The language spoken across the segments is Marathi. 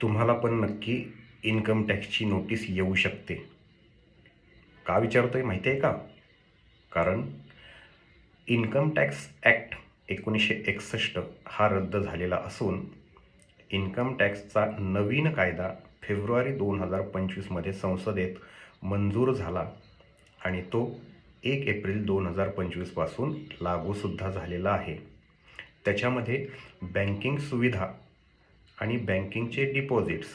तुम्हाला पण नक्की इन्कम टॅक्सची नोटीस येऊ शकते. का विचारतोय माहिती आहे का? कारण इन्कम टॅक्स ॲक्ट एकोणीसशे एकसष्ट हा रद्द झालेला असून इन्कम टॅक्सचा नवीन कायदा फेब्रुवारी दोन हजार पंचवीसमध्ये संसदेत मंजूर झाला आणि तो एक एप्रिल दोन हजार पंचवीसपासून लागूसुद्धा झालेला आहे. त्याच्यामध्ये बँकिंग सुविधा आणि बँकिंगचे डिपॉझिट्स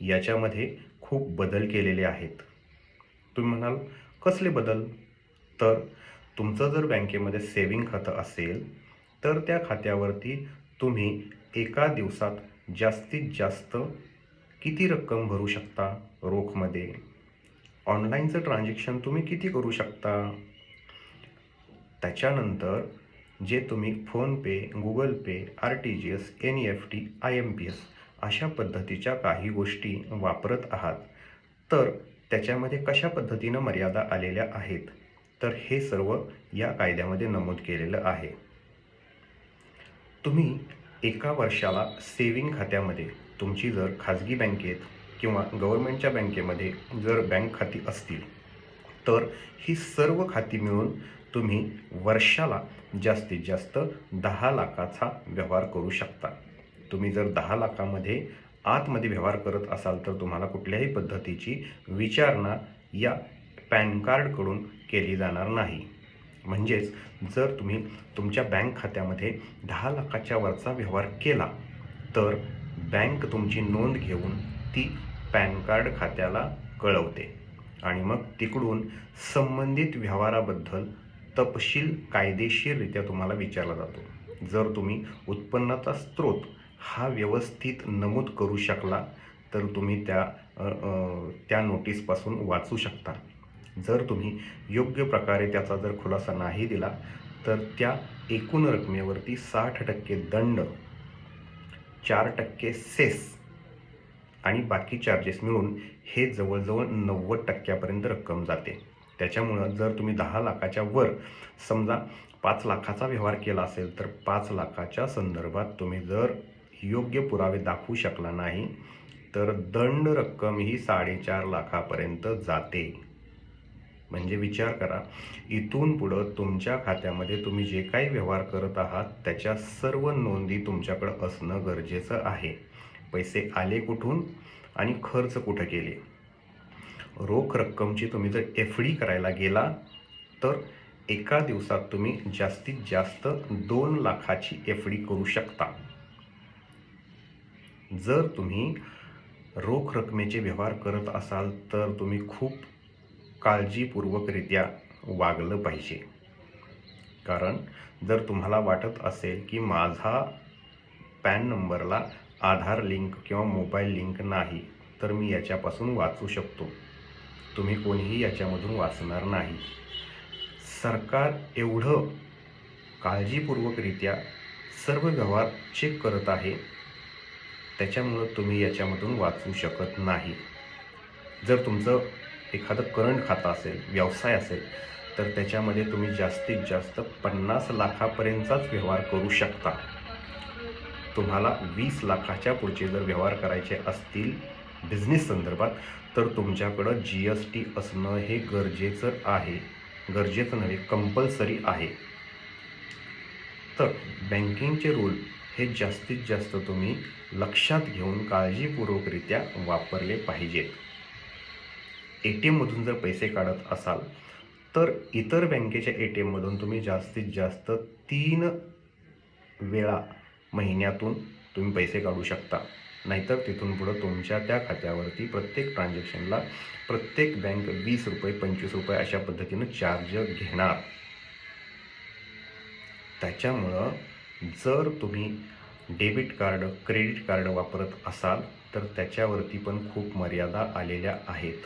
याच्यामध्ये खूप बदल केलेले आहेत. तुम्ही म्हणाल कसले बदल? तर तुमचं जर बँकेमध्ये सेविंग खातं असेल तर त्या खात्यावरती तुम्ही एका दिवसात जास्तीत जास्त किती रक्कम भरू शकता रोखमध्ये? ऑनलाईनचं ट्रान्झॅक्शन तुम्ही किती करू शकता? त्याच्यानंतर जे तुम्ही PhonePe Google Pay R T G S N E F T I M P S अशा पद्धतीच्या काही गोष्टी वापरत आहात. तर त्याच्यामध्ये कशा पद्धतीनं मर्यादा आलेल्या आहेत? तर हे सर्व या कायद्यामध्ये नमूद केलेलं आहे. तुम्ही एका वर्षाला सेविंग खात्यामध्ये तुमची जर खाजगी बँकेत किंवा गव्हर्नमेंटच्या बँकेमध्ये जर बँक खाती असतील तर ही सर्व खाती मिळून तुम्ही वर्षाला जास्तीत जास्त दहा लाखाचा व्यवहार करू शकता. तुम्ही जर दहा लाखामध्ये आतमध्ये व्यवहार करत असाल तर तुम्हाला कुठल्याही पद्धतीची विचारणा या पॅन कार्डकडून केली जाणार नाही. म्हणजेच जर तुम्ही तुमच्या बँक खात्यामध्ये दहा लाखाच्या वरचा व्यवहार केला तर बँक तुमची नोंद घेऊन ती पॅन कार्ड खात्याला कळवते. आणि मग तिकडून संबंधित व्यवहाराबद्दल तपशील कायदेशीररित्या तुम्हाला विचारला जातो. जर तुम्ही उत्पन्नाचा स्रोत हा व्यवस्थित नमूद करू शकला तर तुम्ही त्या त्या नोटीसपासून वाचू शकता. जर तुम्ही योग्य प्रकारे त्याचा जर खुलासा नाही दिला तर त्या एकूण रकमेवरती साठ टक्के दंड चार टक्के सेस आणि बाकी चार्जेस मिळून हे जवळजवळ नव्वद टक्क्यापर्यंत रक्कम जाते. त्याच्यामुळं जर तुम्ही दहा लाखाच्या वर समजा पाच लाखाचा व्यवहार केला असेल तर पाच लाखाच्या संदर्भात तुम्ही जर योग्य पुरावे दाखवू शकला नाही तर दंड रक्कम ही साडेचार लाखापर्यंत जाते. म्हणजे विचार करा इथून पुढं तुमच्या खात्यामध्ये तुम्ही जे काही व्यवहार करत आहात त्याच्या सर्व नोंदी तुमच्याकडं असणं गरजेचं आहे. पैसे आले कुठून आणि खर्च कुठं केले? रोख रक्कमची तुम्ही जर एफ डी करायला गेला तर एका दिवसात तुम्ही जास्तीत जास्त दोन लाखाची एफ डी करू शकता. जर तुम्ही रोख रकमेचे व्यवहार करत असाल तर तुम्ही खूप काळजीपूर्वकरित्या वागलं पाहिजे. कारण जर तुम्हाला वाटत असेल की माझा पॅन नंबरला आधार लिंक किंवा मोबाईल लिंक नाही तर मी याच्यापासून वाचू शकतो. तुम्ही कोणीही याच्यामधून वाचणार नाही. सरकार एवढं काळजीपूर्वकरित्या सर्व व्यवहार चेक करत आहे त्याच्यामुळं तुम्ही याच्यामधून वाचू शकत नाही. जर तुमचं एखादं करंट खातं असेल व्यवसाय असेल तर त्याच्यामध्ये तुम्ही जास्तीत जास्त पन्नास लाखापर्यंतचाच व्यवहार करू शकता. तुम्हाला वीस लाखाच्या पुढचे जर व्यवहार करायचे असतील बिझनेस संदर्भात तर तुमच्याकडं जी एस टी असणं हे गरजेचं आहे. गरजेचं नव्हे कंपल्सरी आहे. तर बँकिंगचे रूल हे जास्तीत जास्त तुम्ही लक्षात घेऊन काळजीपूर्वकरित्या वापरले पाहिजेत. ए टी एममधून जर पैसे काढत असाल तर इतर बँकेच्या ए टी एममधून तुम्ही जास्तीत जास्त तीन वेळा महिन्यातून तुम्ही पैसे काढू शकता. नाहीतर तिथून पुढं तुमच्या त्या खात्यावरती प्रत्येक ट्रान्झॅक्शनला प्रत्येक बँक वीस रुपये पंचवीस रुपये अशा पद्धतीनं चार्ज घेणार. त्याच्यामुळं जर तुम्ही डेबिट कार्ड क्रेडिट कार्ड वापरत असाल तर त्याच्यावरती पण खूप मर्यादा आलेल्या आहेत.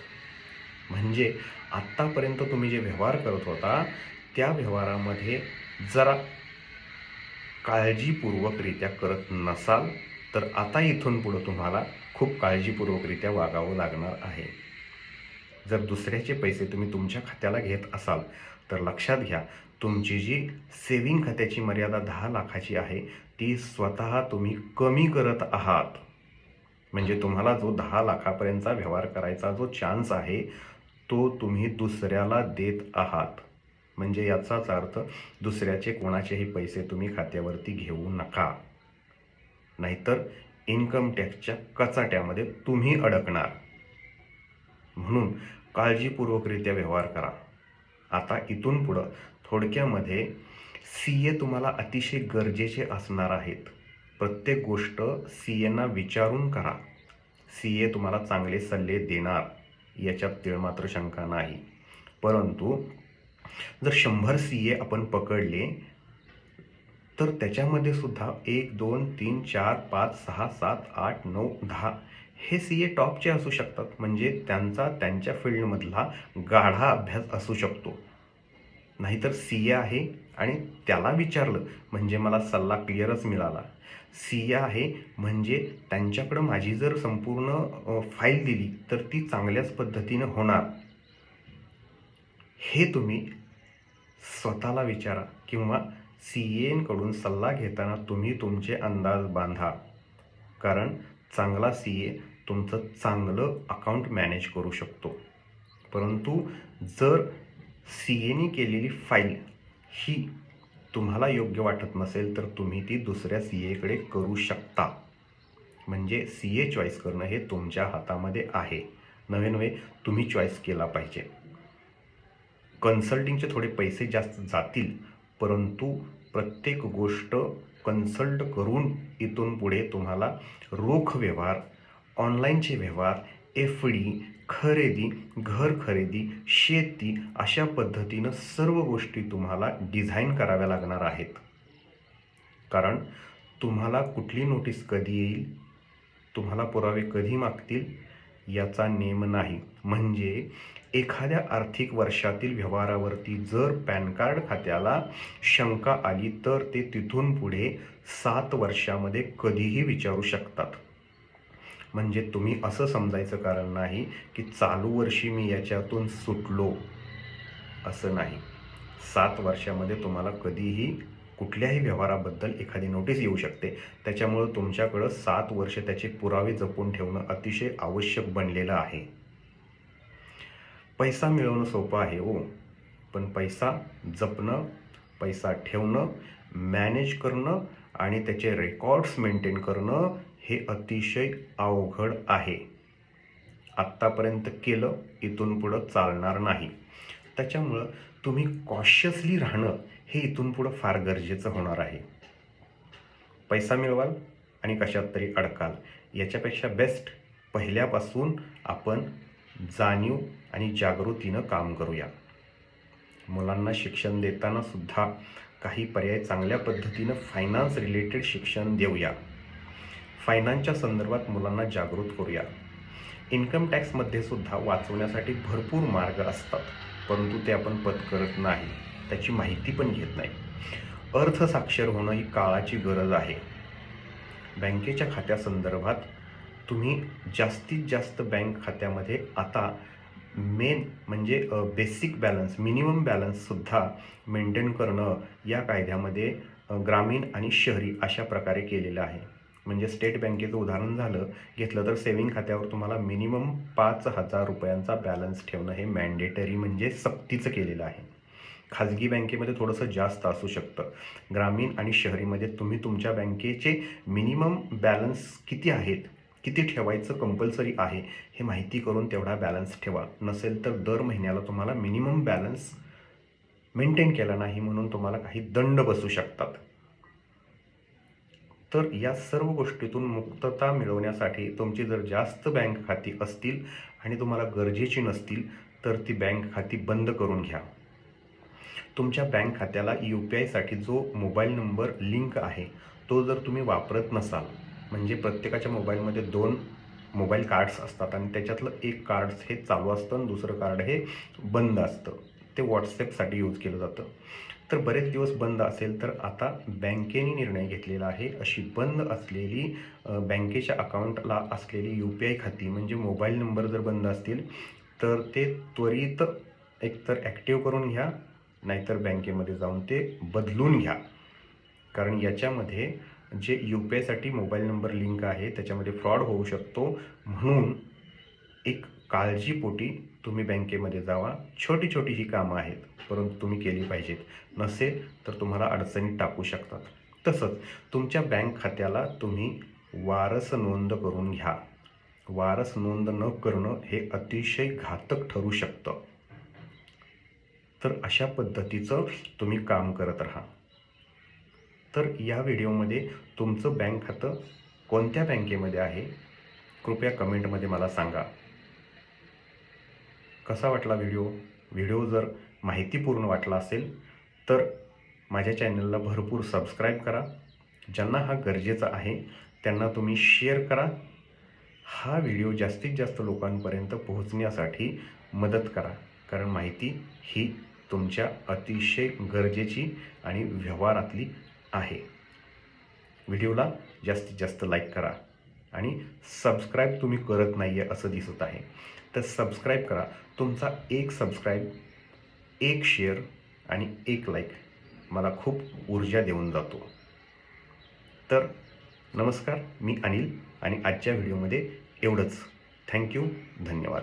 म्हणजे आत्तापर्यंत तुम्ही जे व्यवहार करत होता त्या व्यवहारामध्ये जरा काळजीपूर्वकरित्या करत नसाल तर आता इथून पुढं तुम्हाला खूप काळजीपूर्वकरित्या वागावं लागणार आहे. जर दुसऱ्याचे पैसे तुम्ही तुमच्या खात्याला घेत असाल तर लक्षात घ्या तुमची जी सेविंग खात्याची मर्यादा दहा लाखाची आहे ती स्वतः तुम्ही कमी करत आहात. म्हणजे तुम्हाला जो दहा लाखापर्यंतचा व्यवहार करायचा जो चान्स आहे तो तुम्ही दुसऱ्याला देत आहात. म्हणजे याचाच अर्थ दुसऱ्याचे कोणाचेही पैसे तुम्ही खात्यावरती घेऊ नका. नाहीतर इन्कम टॅक्सच्या कचाट्यामध्ये तुम्ही अडकणार. म्हणून काळजीपूर्वकरित्या व्यवहार करा. आता इथून पुढं थोडक्यामध्ये सी ए तुम्हाला अतिशय गरजेचे असणार आहेत. प्रत्येक गोष्ट सी एना विचारून करा. सी ए तुम्हाला चांगले सल्ले देणार याच्यात तिळमात्र शंका नाही. परंतु जर शंभर सी ए आपण पकडले तर त्याच्यामध्ये सुद्धा एक दोन तीन चार पाच सहा सात आठ नऊ दहा हे सी ए टॉपचे असू शकतात. म्हणजे त्यांचा त्यांच्या फील्डमधला गाढा अभ्यास असू शकतो. नाहीतर सी ए आहे आणि त्याला विचारलं म्हणजे मला सल्ला क्लिअरच मिळाला. सी ए आहे म्हणजे त्यांच्याकडं माझी जर संपूर्ण फाईल दिली तर ती चांगल्याच पद्धतीनं होणार. हे तुम्ही स्वतःला विचारा किंवा सी एकडून सल्ला घेताना तुम्ही तुमचे अंदाज बांधा. कारण चांगला सी ए तुमचं चांगलं अकाउंट मॅनेज करू शकतो. परंतु जर सी एने केलेली फाईल ही तुम्हाला योग्य वाटत नसेल तर तुम्ही ती दुसऱ्या सी एकडे करू शकता. म्हणजे सी ए चॉईस करणं हे तुमच्या हातामध्ये आहे. नवे नवे तुम्ही चॉईस केला पाहिजे. कन्सल्टिंगचे थोडे पैसे जास्त जातील परंतु प्रत्येक गोष्ट कन्सल्ट करून इथून पुढे तुम्हाला रोख व्यवहार ऑनलाईनचे व्यवहार एफ डी खरेदी घर खरेदी शेती अशा पद्धतीनं सर्व गोष्टी तुम्हाला डिझाईन कराव्या लागणार आहेत. कारण तुम्हाला कुठली नोटीस कधी येईल तुम्हाला पुरावे कधी मागतील याचा नेम नाही. म्हणजे एखाद्या आर्थिक वर्षातील व्यवहारावरती जर पॅन कार्ड खात्याला शंका आली तर ते तिथून पुढे सात वर्षामध्ये कधीही विचारू शकतात. म्हणजे तुम्ही असं समजायचं कारण नाही की चालू वर्षी मी याच्यातून सुटलो. असं नाही. सात वर्षामध्ये तुम्हाला कधीही कुठल्याही व्यवहाराबद्दल एखादी नोटीस येऊ शकते. त्याच्यामुळं तुमच्याकडं सात वर्ष त्याचे पुरावे जपून ठेवणं अतिशय आवश्यक बनलेलं आहे. पैसा मिळवणं सोपं आहे हो. पण पैसा जपणं पैसा ठेवणं मॅनेज करणं आणि त्याचे रेकॉर्ड्स मेंटेन करणं हे अतिशय अवघड आहे. आत्तापर्यंत केलं इथून पुढं चालणार नाही. त्याच्यामुळं तुम्ही कॉशियसली राहणं हे इथून पुढं फार गरजेचं होणार आहे. पैसा मिळवाल आणि कशात तरी अडकाल याच्यापेक्षा बेस्ट पहिल्यापासून आपण जाणीव आणि जागृतीनं काम करूया. मुलांना शिक्षण देताना सुद्धा काही पर्याय चांगल्या पद्धतीनं फायनान्स रिलेटेड शिक्षण देऊया. फायनान्सच्या संदर्भात मुलांना जागृत करूया. इन्कम टॅक्समध्ये सुद्धा वाचवण्यासाठी भरपूर मार्ग असतात परंतु ते आपण पत्करत नाही त्याची माहिती पण घेत नाही. अर्थसाक्षर होणं ही काळाची गरज आहे. बँकेच्या खात्यासंदर्भात तुम्ही जास्तीत जास्त बँक खात्यामध्ये आता मेन म्हणजे बेसिक बॅलन्स मिनिमम बॅलन्ससुद्धा मेंटेन करणं या कायद्यामध्ये ग्रामीण आणि शहरी अशा प्रकारे केलेलं आहे. म्हणजे स्टेट बँकेचं उदाहरण झालं घेतलं तर सेविंग खात्यावर तुम्हाला मिनिमम पाच हजार रुपयांचा बॅलन्स ठेवणं हे मॅन्डेटरी म्हणजे सक्तीचं केलेलं आहे. खाजगी बँकेमध्ये थोडंसं जास्त असू शकतं. ग्रामीण आणि शहरीमध्ये तुम्ही तुमच्या बँकेचे मिनिमम बॅलन्स किती आहेत किती ठेवायचं कंपल्सरी आहे हे माहिती करून तेवढा बॅलन्स ठेवा. नसेल तर दर महिन्याला तुम्हाला मिनिमम बॅलन्स मेंटेन केला नाही म्हणून तुम्हाला काही दंड बसू शकतात. तर या सर्व गोष्टीतून मुक्तता मिळवण्यासाठी तुमची जर जास्त बँक खाती असतील आणि तुम्हाला गरजेची नसतील तर ती बँक खाती बंद करून घ्या. तुमच्या बँक खात्याला यू पी आयसाठी जो मोबाईल नंबर लिंक आहे तो जर तुम्ही वापरत नसाल म्हणजे प्रत्येकाच्या मोबाईलमध्ये दोन मोबाईल कार्ड्स असतात आणि त्याच्यातलं एक कार्ड हे चालू असतं आणि दुसरं कार्ड हे बंद असतं. ते व्हॉट्सॲपसाठी यूज केलं जातं. तर बरेच दिवस बंद असेल तर आता बँकेने निर्णय घेतलेला आहे. अशी बंद असलेली बँकेच्या अकाउंटला असलेली यू पी आय खाती म्हणजे मोबाईल नंबर जर बंद असतील तर ते त्वरित एकतर ॲक्टिव्ह करून घ्या नाहीतर बँकेमध्ये जाऊन ते बदलून घ्या. कारण याच्यामध्ये जे यू पी आयसाठी मोबाईल नंबर लिंक आहे त्याच्यामध्ये फ्रॉड होऊ शकतो. म्हणून एक काळजीपोटी तुम्ही बँकेमध्ये जावा. छोटी छोटी ही कामं आहेत परंतु तुम्ही केली पाहिजेत. नसेल तर तुम्हाला अडचणीत टाकू शकतात. तसंच तुमच्या बँक खात्याला तुम्ही वारस नोंद करून घ्या. वारस नोंद न करणं हे अतिशय घातक ठरू शकतं. तर अशा पद्धतीचं तुम्ही काम करत राहा. तर या व्हिडिओमध्ये तुमचं बँक खातं कोणत्या बँकेमध्ये आहे? कृपया कमेंटमध्ये मला सांगा. कसा वाटला व्हिडिओ? व्हिडिओ जर माहितीपूर्ण वाटला असेल तर माझ्या चॅनलला भरपूर सबस्क्राईब करा. ज्यांना हा गरजेचा आहे त्यांना तुम्ही शेअर करा. हा व्हिडिओ जास्तीत जास्त लोकांपर्यंत पोहोचण्यासाठी मदत करा. कारण माहिती ही तुमच्या अतिशय गरजेची आणि व्यवहारातली आहे. व्हिडिओला जास्तीत जास्त लाईक करा आणि सबस्क्राईब तुम्ही करत नाही आहे असं दिसत आहे. तर सबस्क्राईब करा. तुमचा एक सबस्क्राईब एक शेअर आणि एक लाईक मला खूप ऊर्जा देऊन जातो. तर नमस्कार मी अनिल आणि आजच्या व्हिडिओमध्ये एवढंच. थँक्यू धन्यवाद.